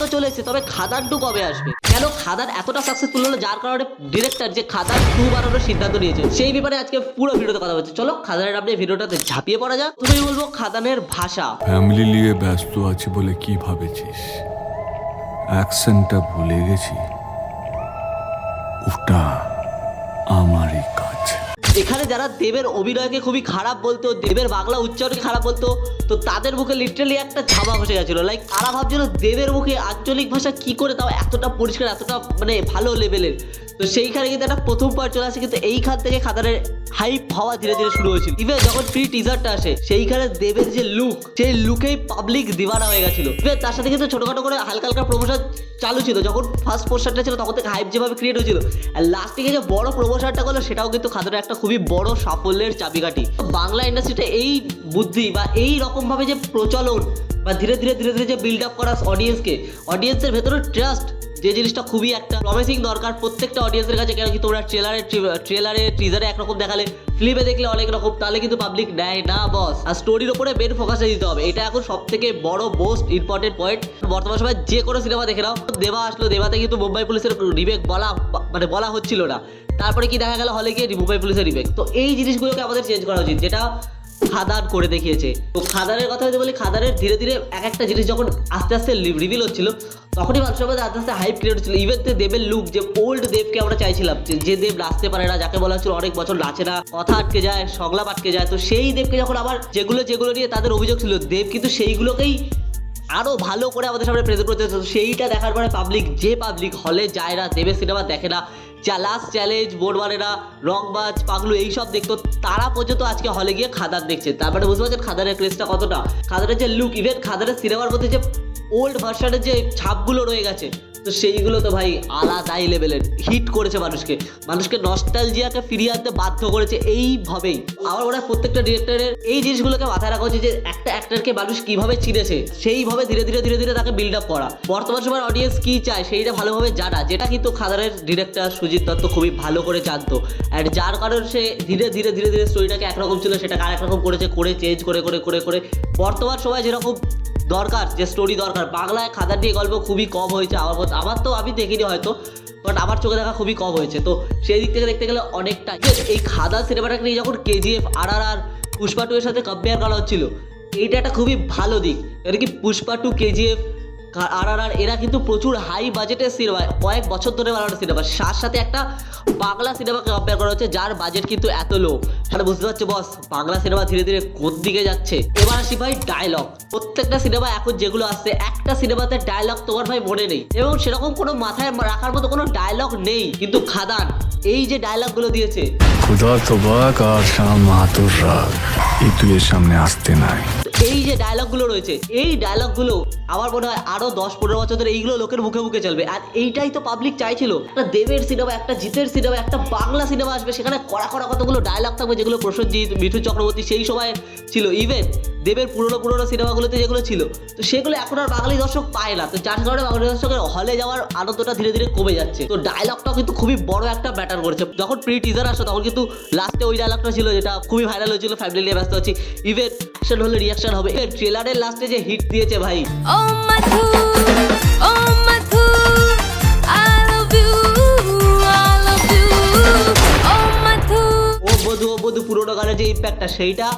তো চলে এসেছে, তবে খাদান টু কবে আসবে? কেন খাদান এতটা সাকসেসফুল হলো যার কারণে ডিরেক্টর যে খাদান টু বানানোর সিদ্ধান্ত নিয়েছে, সেই ব্যাপারে আজকে পুরো ভিডিওতে কথা বলছে। চলো খাদানের আপনি ভিডিওটাতে ঝাঁপিয়ে পড়া যাক। তুমি বলব খাদানের ভাষা। ফ্যামিলি নিয়ে ব্যস্ত আছি বলে কি ভাবেছিস? অ্যাকশনটা ভুলে গেছি। ওটা আমারই। যারা দেবের অভিনয়কে খুবই খারাপ বলতো, দেবের বাংলা উচ্চারণকে খারাপ বলতো, তো তাদের মুখে লিটারালি একটা ছাপা বসে গেছিল। লাইক তারা ভাবছিল দেবের মুখে আঞ্চলিক ভাষা কি করে তাও এতটা পরিষ্কার, এতটা মানে ভালো লেভেলের তো সেইখানে কিন্তু একটা প্রথম পার্ট চলে আসে, কিন্তু এইখান থেকে খাদানের হাইপ হওয়া ধীরে ধীরে শুরু হয়েছিল। ইভেন যখন প্রি টিজারটা আসে, সেইখানে দেবের যে লুক সেই লুকেই পাবলিক দিওয়ানা হয়ে গেছিল। ইভেন তার সাথে কিন্তু ছোটখাটো করে হালকা হালকা প্রমোশন চালু ছিল। যখন ফার্স্ট পোস্টারটা ছিল, তখন থেকে হাইপ যেভাবে ক্রিয়েট হয়েছিল। আর লাস্টে যে বড় প্রমোশনটা করল, সেটাও কিন্তু খাদানের একটা খুবই বড় সাফল্যের চাবিকাঠি। বাংলা ইন্ডাস্ট্রিতে এই বুদ্ধি বা এই রকমভাবে যে প্রচলন বা ধীরে ধীরে ধীরে ধীরে যে বিল্ড আপ করা অডিয়েন্সকে অডিয়েন্সের ভেতরে ট্রাস্ট যে জিনিসটা খুবই একটা প্রমিসিং দরকার প্রত্যেকটা অডিয়েন্সের কাছে কেন কি তোমরা ট্রেলারে ট্রেলারে টিজারে একরকম দেখালে ফিল্মে দেখলে অনেক রকম, তাহলে কিন্তু পাবলিক নেয় না বস আর স্টোরির উপরে মেন ফোকাসে দিতে হবে। এটা এখন সব থেকে বড় মোস্ট ইম্পর্টেন্ট পয়েন্ট বর্তমান সময় যে কোনো সিনেমা দেখে নাও। দেবা আসলো, দেবাতে কিন্তু মুম্বাই পুলিশের রিমেক বলা মানে বলা হচ্ছিল না। তারপরে কি দেখা গেল? হলে গিয়ে মুম্বাই পুলিশের রিমেক তো এই জিনিসগুলোকে আমাদের চেঞ্জ করা উচিত, যেটা খাদান করে দেখিয়েছে। তো খাদারের কথা যদি বলি, খাদারের ধীরে ধীরে এক একটা জিনিস যখন আস্তে আস্তে রিভিল হচ্ছিল, তখনই মানুষের মধ্যে আস্তে আস্তে হাইপ ক্রিয়েট হচ্ছিল। ইভেন দেবের লুক যে ওল্ড দেবকে আমরা চাইছিলাম, যে- যে দেব নাচতে পারে না, যাকে বলা হচ্ছিল অনেক বছর নাচে না, কথা আটকে যায় সংলাপ আটকে যায়। তো সেই দেবকে যখন আবার যেগুলো যেগুলো নিয়ে তাদের অভিযোগ ছিল, দেব কিন্তু সেইগুলোকেই আরও ভালো করে আমাদের সামনে প্রেজেন্ট করতে। সেইটা দেখার পরে পাবলিক যে পাবলিক হলে যায় না দেবের সিনেমা দেখে না, যা লাস্ট চ্যালেঞ্জ বোর্ড মানে রংবাজ পাগলু, এইসব দেখতো, তারা পর্যন্ত আজকে হলে গিয়ে খাদার দেখছে তার মানে বুঝতে পারছেন খাদারের ক্রেজটা কতটা খাদারের যে লুক ইভেন খাদারের সিনেমার মধ্যে যে ওল্ড ভার্সনের যে ছাপগুলো রয়ে গেছে, তো সেইগুলো তো ভাই আলাদাই লেভেলের হিট করেছে মানুষকে। মানুষকে নস্টালজিয়াকে ফিরিয়ে আনতে বাধ্য করেছে এইভাবেই। আবার ওরা প্রত্যেকটা ডিরেক্টরের এই জিনিসগুলোকে মাথায় রাখা উচিত যে একটা অ্যাক্টরকে মানুষ কীভাবে চিনেছে, সেইভাবে ধীরে ধীরে ধীরে ধীরে তাকে বিল্ড আপ করা। বর্তমান সময়ের অডিয়েন্স কী চায়, সেইটা ভালোভাবে জানা, যেটা কিন্তু খাদারের ডিরেক্টর সুজিত দত্ত খুবই ভালো করে জানতো। অ্যান্ড যার কারণে সে ধীরে ধীরে ধীরে ধীরে স্টোরিটাকে একরকম ছিল, সেটাকে আরেক রকম করেছে, করে চেঞ্জ করে করে করে করে। বর্তমান সময় যেরকম দরকার, যে স্টোরি দরকার। বাংলায় খাদার দিয়ে গল্প খুবই কম হয়েছে আমার আমার তো আমি দেখিনি হয়তো বাট আমার চোখে দেখা খুবই কম হয়েছে। তো সেই দিক থেকে দেখতে গেলে অনেকটা। এই খাদার সিনেমাটাকে নিয়ে যখন KGF R R R Pushpa two এর সাথে কম্পেয়ার করা হচ্ছিল, এইটা একটা খুবই ভালো দিক। এটা কি পুষ্পা টু কেজিএফ আর আর আর, এরা কিন্তু প্রচুর হাই বাজেটের সিনেমা কয়েক বছর ধরে বানানো সিনেমা তার সাথে একটা বাংলা সিনেমাকে কম্পেয়ার করা হচ্ছে, যার বাজেট কিন্তু এত লো তাহলে বুঝতে পারছ বস বাংলা সিনেমা ধীরে ধীরে কোন দিকে যাচ্ছে? এবার আসি ভাই ডায়লগ প্রত্যেকটা সিনেমা এখন যেগুলো আসছে, একটা সিনেমাতে ডায়লগ তোমার ভাই মনে নেই। এবং সেরকম কোনো মাথায় রাখার মতো কোনো ডায়লগ নেই। কিন্তু খাদান, এই যে ডায়লগগুলো দিয়েছে। তো বাক আর শাম মাহাতুর রাগ। এই তুই সামনে আসতে নাই। এই যে ডায়লগগুলো রয়েছে, এই ডায়লগগুলো আমার মনে হয় আরও দশ পনেরো বছর ধরে এইগুলো লোকের মুখে মুখে চলবে। আর এইটাই তো পাবলিক চাইছিল। একটা দেবের সিনেমা একটা জিতের সিনেমা একটা বাংলা সিনেমা আসবে, সেখানে কড়া কড়া কতগুলো ডায়লগ থাকবে, যেগুলো প্রসেনজিৎ মিঠু চক্রবর্তী সেই সময় ছিল। ইভেন দেবের পুরোনো পুরোনো সিনেমাগুলোতে যেগুলো ছিল তো সেগুলো এখন আর বাঙালি দর্শক পায় না। তো যার কারণে বাঙালি দর্শকের হলে যাওয়ার আনন্দটা ধীরে ধীরে কমে যাচ্ছে। তো ডায়লগটাও কিন্তু খুবই বড় একটা ব্যাটার করেছে। যখন প্রি টিজার আসো তখন কিন্তু লাস্টে ওই ডায়লগটা ছিল যেটা খুবই ভাইরাল হয়েছিল ফ্যামিলি নিয়ে ব্যস্ত আছি। ইভেন অ্যাকশন হলে রিয়াকশন হবে। ট্রেলারের লাস্টে যে হিট দিয়েছে ভাই. ও বধু ও বধু পুরোনো গানের যে ইম্প্যাক্টটা সেইটা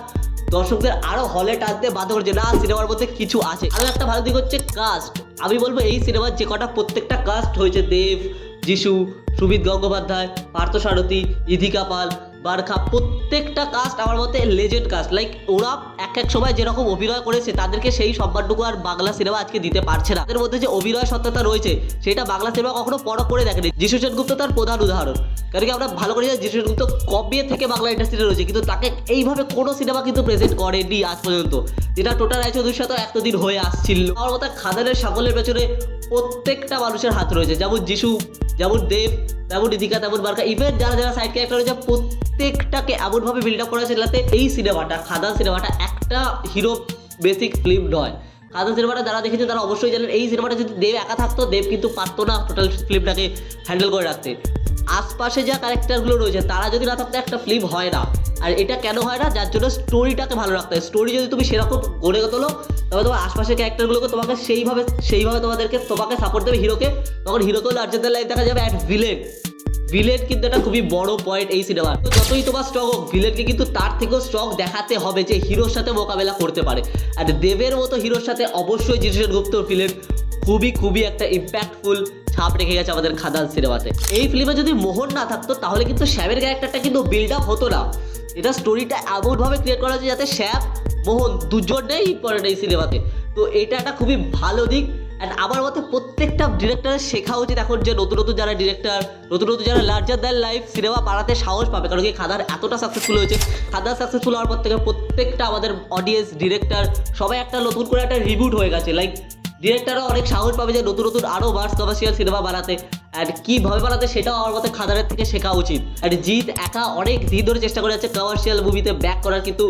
দর্শকদের আরও হলে টানতে বাধ্য করছে। না, সিনেমার মধ্যে কিছু আছে। আরও একটা ভালো দিক হচ্ছে কাস্ট আমি বলব এই সিনেমার যে কটা প্রত্যেকটা কাস্ট হয়েছে, দেব, যিশু, সুমিত গঙ্গোপাধ্যায়, পার্থ সারথী, ইধিকা পাল বারখা, প্রত্যেকটা কাস্ট আমার মতে লেজেন্ড কাস্ট লাইক ওরা এক এক সময় যেরকম অভিনয় করেছে, তাদেরকে সেই সম্মানটুকু আর বাংলা সিনেমা আজকে দিতে পারছে না। তাদের মধ্যে যে অভিনয় সত্যতা রয়েছে, সেটা বাংলা সিনেমা কখনো পরখ করে দেখেনি। যিশু সেনগুপ্ত তার প্রধান উদাহরণ। কারণ কি আমরা ভালো করে জানি যিশু সেনগুপ্ত কবে থেকে বাংলা ইন্ডাস্ট্রিতে রয়েছে, কিন্তু তাকে এইভাবে কোনো সিনেমা কিন্তু প্রেজেন্ট করেনি আজ পর্যন্ত। যেটা টোটাল রায়চৌধুরীর সাথে এতদিন হয়ে আসছিল। আমার মতো খাদানের সাফল্যের পেছনে প্রত্যেকটা মানুষের হাত রয়েছে। যেমন যিশু, যেমন দেব, তেমন ইদিকা তেমন বারকা ইভেন যারা যারা সাইড ক্যারেক্টার রয়েছে প্রত্যেকটাকে এমনভাবে বিল্ড আপ করা যাতে এই সিনেমাটা খাদান সিনেমাটা একটা হিরো বেসিক ফিল্ম নয়। খাদান সিনেমাটা যারা দেখেছে তারা অবশ্যই জানেন, এই সিনেমাটা যদি দেব একা থাকতো, দেব কিন্তু পারতো না টোটাল ফিল্মটাকে হ্যান্ডেল করে রাখতে। আশপাশে যা ক্যারেক্টারগুলো রয়েছে, তারা যদি না থাকতো একটা ফিল্ম হয় না। আর এটা কেন হয় না? যার জন্য স্টোরিটাকে ভালো রাখতে হয়। স্টোরি যদি তুমি সেরকম গড়ে তোলো, তবে তোমার আশপাশের ক্যারেক্টারগুলোকে তোমাকে সেইভাবে সেইভাবে তোমাদেরকে, তোমাকে সাপোর্ট দেবে হিরোকে তখন হিরোকেও লার্জার লাইফ দেখা যাবে অ্যাট ভিলেন ভিলেন কিন্তু একটা খুবই বড় পয়েন্ট এই সিনেমার তো যতই তোমার স্ট্রক হোক ভিলেনকে কিন্তু তার থেকেও স্ট্রক দেখাতে হবে যে হিরোর সাথে মোকাবেলা করতে পারে। আর দেবের মতো হিরোর সাথে অবশ্যই জিতেন গুপ্তর ভিলেন খুবই খুবই একটা ইম্প্যাক্টফুল ছাপ রেখে গেছে আমাদের খাদান সিনেমাতে এই ফিল্মে যদি মোহন না থাকতো, তাহলে কিন্তু শ্যামের ক্যারেক্টারটা কিন্তু বিল্ড আপ হতো না। এটা স্টোরিটা এমনভাবে ক্রিয়েট করা হয়েছে যাতে শ্যাম, মোহন দুজনেই ইম্পর্টেন্ট এই সিনেমাতে তো এটা একটা খুবই ভালো দিক। অ্যান্ড আমার মতে প্রত্যেকটা ডিরেক্টরের শেখা উচিত এখন যে নতুন নতুন যারা ডিরেক্টর নতুন নতুন যারা লার্জার দ্যান লাইফ সিনেমা বানাতে সাহস পাবে। কারণ কি খাদার এতটা সাকসেসফুল হয়েছে, খাদার সাকসেসফুল হওয়ার পর থেকে প্রত্যেকটা আমাদের অডিয়েন্স ডিরেক্টর সবাই একটা নতুন করে একটা রিবুট হয়ে গেছে। লাইক ডিরেক্টররা অনেক সাহস পাবে যে নতুন নতুন আরও বার্স কমার্শিয়াল সিনেমা বানাতে। অ্যান্ড কীভাবে বানাতে সেটাও আমার মতে খাদারের থেকে শেখা উচিত। অ্যান্ড জিৎ একা অনেক দিন ধরে চেষ্টা করে যাচ্ছে কমার্শিয়াল মুভিতে ব্যাক করার, কিন্তু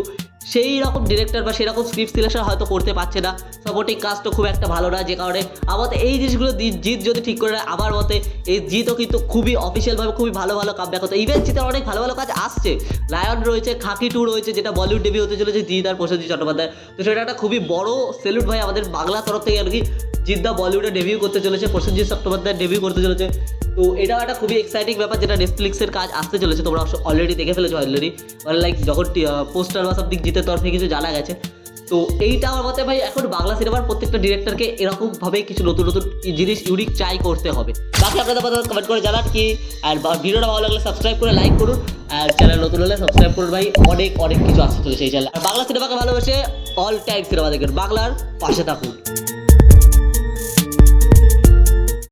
সেই রকম ডিরেক্টর বা সেরকম স্ক্রিপ্ট সিলেকশন হয়তো করতে পারছে না। সাপোর্টিং কাজটা খুব একটা ভালো না, যে কারণে আমার এই জিনিসগুলো জিৎ যদি ঠিক করে আমার মতে এই জিতও কিন্তু খুবই অফিসিয়ালভাবে খুবই ভালো ভালো কাম ব্যাক হতো। ইভেন জিতের অনেক ভালো ভালো কাজ আসছে। লায়ন রয়েছে, খাকি টু রয়েছে, যেটা বলিউড ডেবি হতে চলেছে, জিৎ আর প্রসেনজিৎ চট্টোপাধ্যায় তো সেটা একটা খুবই বড় সেলুট ভাই আমাদের বাংলা তরফ থেকে আর কি। জিদ্দা বলিউডে ডেবিউ করতে চলেছে প্রসেনজিৎ চট্টোপাধ্যায় ডেবিউ করতে চলেছে। তো এটাও একটা খুবই এক্সাইটিং ব্যাপার যেটা নেটফ্লিক্সের কাজ আসতে চলেছে। তোমরা অলরেডি দেখে ফেলেছো অলরেডি লাইক যখন পোস্টার বা সামথিং জিতের তরফ থেকে কিছু জানা গেছে। তো এইটা আমার মতে ভাই, এখন বাংলা সিনেমার প্রত্যেকটা ডিরেক্টরকে এরকমভাবে কিছু নতুন নতুন জিনিস ইউনিক ট্রাই করতে হবে। বাকি আপনাদের কথা কমেন্ট করে জানান কি। আর ভিডিওটা ভালো লাগলে সাবস্ক্রাইব করে লাইক করুন। আর চ্যানেল নতুন হলে সাবস্ক্রাইব করুন ভাই। অনেক অনেক কিছু আসতে চলেছে এই চ্যানেল আর বাংলা সিনেমাকে ভালোবেসে অল টাইম সিনেমা দেখবেন। বাংলার পাশে থাকুন।